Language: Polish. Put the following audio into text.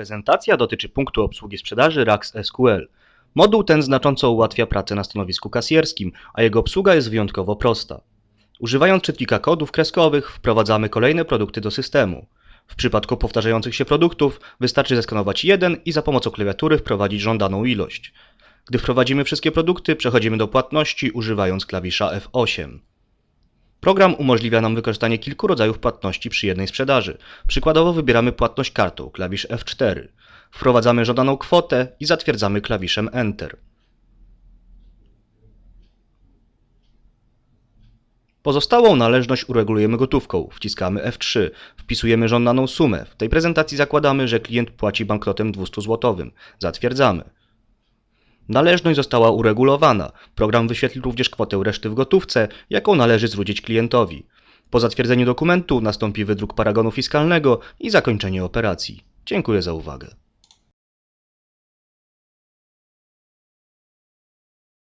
Prezentacja dotyczy punktu obsługi sprzedaży RAX SQL. Moduł ten znacząco ułatwia pracę na stanowisku kasjerskim, a jego obsługa jest wyjątkowo prosta. Używając czytnika kodów kreskowych wprowadzamy kolejne produkty do systemu. W przypadku powtarzających się produktów wystarczy zeskanować jeden i za pomocą klawiatury wprowadzić żądaną ilość. Gdy wprowadzimy wszystkie produkty, przechodzimy do płatności używając klawisza F8. Program umożliwia nam wykorzystanie kilku rodzajów płatności przy jednej sprzedaży. Przykładowo wybieramy płatność kartą, klawisz F4. Wprowadzamy żądaną kwotę i zatwierdzamy klawiszem Enter. Pozostałą należność uregulujemy gotówką. Wciskamy F3. Wpisujemy żądaną sumę. W tej prezentacji zakładamy, że klient płaci banknotem 200 zł. Zatwierdzamy. Należność została uregulowana. Program wyświetli również kwotę reszty w gotówce, jaką należy zwrócić klientowi. Po zatwierdzeniu dokumentu nastąpi wydruk paragonu fiskalnego i zakończenie operacji. Dziękuję za uwagę.